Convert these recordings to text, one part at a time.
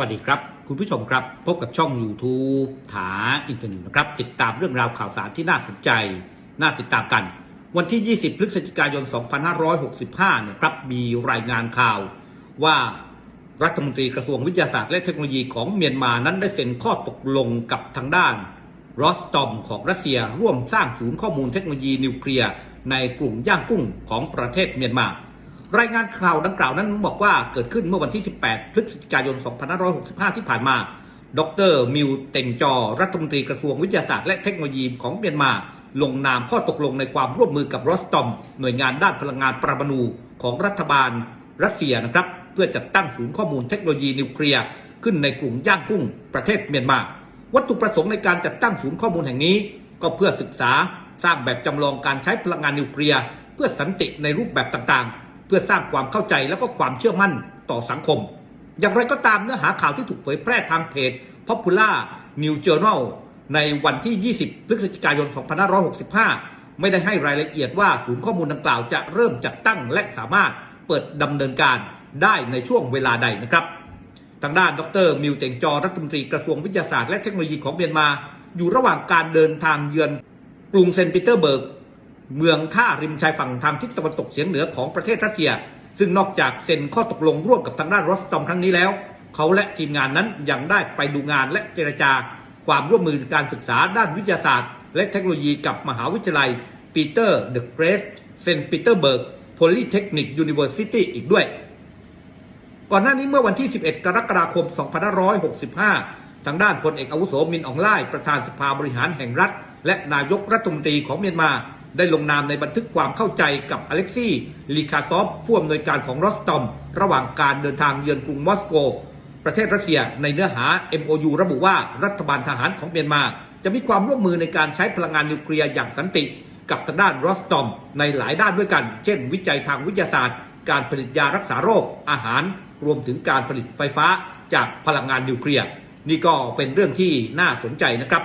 วัสดีครับ คุณผู้ชมครับ พบกับช่อง YouTube ถาอินเทอร์เน็ตนะครับ ติดตามเรื่องราวข่าวสารที่น่าสนใจ น่าติดตามกัน วันที่ 20 พฤศจิกายน 2565เนี่ยครับมีรายงานข่าวว่ารัฐมนตรีกระทรวงวิทยาศาสตร์และเทคโนโลยีของเมียนมานั้นได้เซ็นข้อตกลงกับทางด้านรอสตอมของรัสเซียร่วมสร้างศูนย์ข้อมูลเทคโนโลยีนิวเคลียร์ในกลุ่มย่างกุ้งของประเทศเมียนมา รายงานข่าวดังกล่าวนั้นบอกว่าเกิดขึ้นเมื่อวันที่ 18 พฤศจิกายน 2565 ที่ผ่านมา ดรมิวเต็งจอ รัฐมนตรีกระทรวงวิทยาศาสตร์และเทคโนโลยีของเมียนมา ลงนามข้อตกลงในความร่วมมือกับรอสตอม หน่วยงานด้านพลังงานปรมาณูของรัฐบาลรัสเซียนะครับ เพื่อจัดตั้งศูนย์ข้อมูลเทคโนโลยีนิวเคลียร์ขึ้นในกลุ่มย่างกุ้งประเทศเมียนมา วัตถุประสงค์ในการจัดตั้งศูนย์ข้อมูลแห่งนี้ ก็เพื่อศึกษาสร้างแบบจำลองการใช้พลังงานนิวเคลียร์เพื่อสันติในรูปแบบต่างๆ พื่อสร้างความเข้าใจและก็ความเชื่อมั่นต่อสังคม อย่างไรก็ตามเนื้อหาข่าวที่ถูกเผยแพร่ทางเพจ Popular New Journal ในวันที่ 20 พฤศจิกายน 2565 ไม่ได้ให้รายละเอียดว่าศูนย์ข้อมูลดังกล่าวจะเริ่มจัดตั้งและสามารถเปิดดำเนินการได้ในช่วงเวลาใดนะครับ ทางด้านดรมิวเตงจอรัฐมนตรีกระทรวงวิทยาศาสตร์และเทคโนโลยีของเมียนมา อยู่ระหว่างการเดินทางเยือนกรุงเซนต์ปีเตอร์เบิร์ก เมืองท่าริมชายฝั่งทางทิศตะวันตกเฉียงเหนือของประเทศรัสเซีย ซึ่งนอกจากเซ็นข้อตกลงร่วมกับทางด้านรอสตอมครั้งนี้แล้ว เขาและทีมงานนั้นยังได้ไปดูงานและเจรจา ความร่วมมือการศึกษาด้านวิทยาศาสตร์ และเทคโนโลยีกับมหาวิทยาลัยปีเตอร์เดอะเกรสเซนต์ปีเตอร์เบิร์กโพลีเทคนิคยูนิเวอร์ซิตี้อีกด้วย ก่อนหน้านี้เมื่อวันที่ 11 กรกฎาคม 2565 ทางด้านพลเอกอาวุโสมินอองไล่ประธานสภาบริหารแห่งรัฐ และนายกรัฐมนตรีของเมียนมา ได้ลงนามในบันทึกความเข้าใจกับอเล็กซี่ลีคาซอฟผู้อำนวยการของรอสตอม ระหว่างการเดินทางเยือนกรุงมอสโก ประเทศรัสเซียในเนื้อหา MOU ระบุว่ารัฐบาลทหารของเมียนมา จะมีความร่วมมือในการใช้พลังงานนิวเคลียร์อย่างสันติ กับทางด้านรอสตอม ในหลายด้านด้วยกัน เช่น วิจัยทางวิทยาศาสตร์ การผลิตยารักษาโรค อาหาร รวมถึงการผลิตไฟฟ้าจากพลังงานนิวเคลียร์นี่ก็เป็นเรื่องที่น่าสนใจนะครับ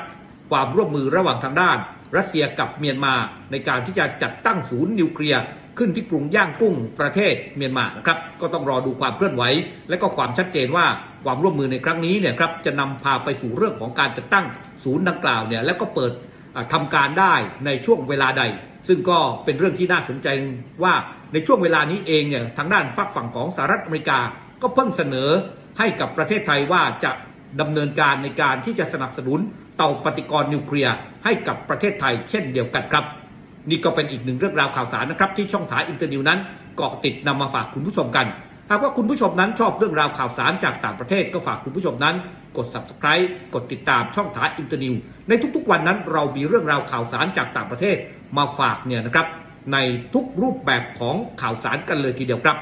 ความร่วมมือระหว่างทางด้าน รัสเซียกับเมียนมา ในการที่จะจัดตั้งศูนย์นิวเคลียร์ขึ้นที่กรุงย่างกุ้งประเทศเมียนมานะครับก็ต้องรอดูความเคลื่อนไหว และก็ความชัดเจนว่าความร่วมมือในครั้งนี้เนี่ยครับจะนำพาไปสู่เรื่องของการจัดตั้งศูนย์ดังกล่าวเนี่ยแล้วก็เปิดอ่าทำการได้ในช่วงเวลาใด ซึ่งก็เป็นเรื่องที่น่าสนใจว่าในช่วงเวลานี้เองเนี่ยทางด้านฝักฝั่งของสหรัฐอเมริกาก็เพิ่งเสนอให้กับประเทศไทยว่าจะ ดำเนินการในการที่จะสนับสนุนเตาปฏิกรณ์นิวเคลียร์ให้กับประเทศไทยเช่นเดียวกันครับ นี่ก็เป็นอีกหนึ่งเรื่องราวข่าวสารนะครับ ที่ช่องถ่ายอินเตอร์นิวนั้นเกาะติดนำมาฝากคุณผู้ชมกันหากว่าคุณผู้ชมนั้นชอบเรื่องราวข่าวสารจากต่างประเทศก็ฝากคุณผู้ชมนั้น กด subscribe กดติดตามช่องถ่ายอินเตอร์นิวในทุกๆวันนั้นเรามีเรื่องราวข่าวสารจากต่างประเทศมาฝากเนี่ยนะครับ ในทุกรูปแบบของข่าวสารกันเลยทีเดียวครับ